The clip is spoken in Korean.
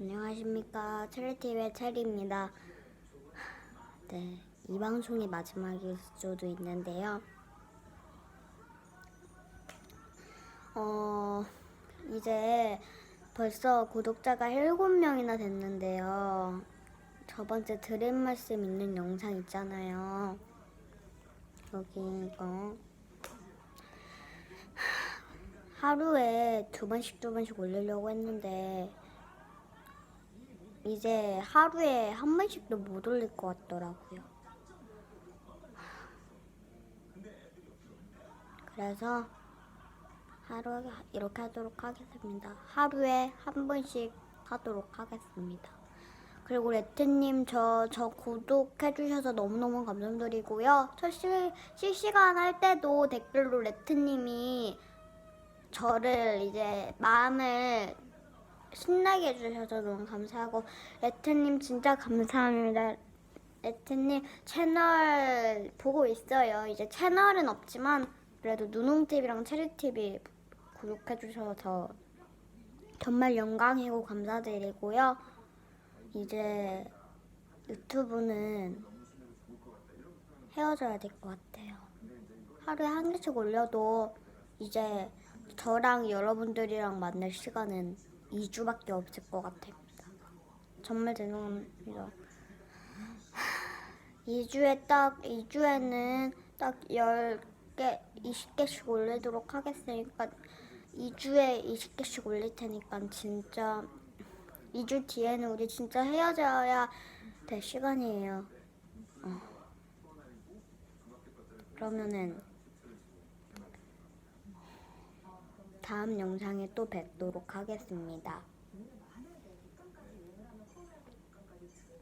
안녕하십니까 체리TV의 체리입니다. 네, 이 방송이 마지막일 수도 있는데요. 어, 이제 벌써 구독자가 7명이나 됐는데요. 저번째 드림 말씀 있는 영상 있잖아요. 여기 이거. 하루에 두 번씩 두 번씩 올리려고 했는데 이제 하루에 한 번씩도 못 올릴 것 같더라고요. 그래서 하루에 이렇게 하도록 하겠습니다. 하루에 한 번씩 하도록 하겠습니다. 그리고 레트님 저, 저 구독해주셔서 너무너무 감사드리고요. 저 실, 실시간 할 때도 댓글로 레트님이 저를 이제 마음을 신나게 해주셔서 너무 감사하고 레트님 진짜 감사합니다. 레트님 채널 보고 있어요. 이제 채널은 없지만 그래도 누룽TV랑 체리TV 구독해주셔서 정말 영광이고 감사드리고요. 이제 유튜브는 헤어져야 될 것 같아요. 하루에 한 개씩 올려도 이제 저랑 여러분들이랑 만날 시간은 2주밖에 없을 것 같습니다. 정말 죄송합니다. 2주에 딱 2주에는 딱 10개, 20개씩 올리도록 하겠으니까 2주에 20개씩 올릴 테니까 진짜 2주 뒤에는 우리 진짜 헤어져야 될 시간이에요. 어. 그러면은 다음 영상에 또 뵙도록 하겠습니다.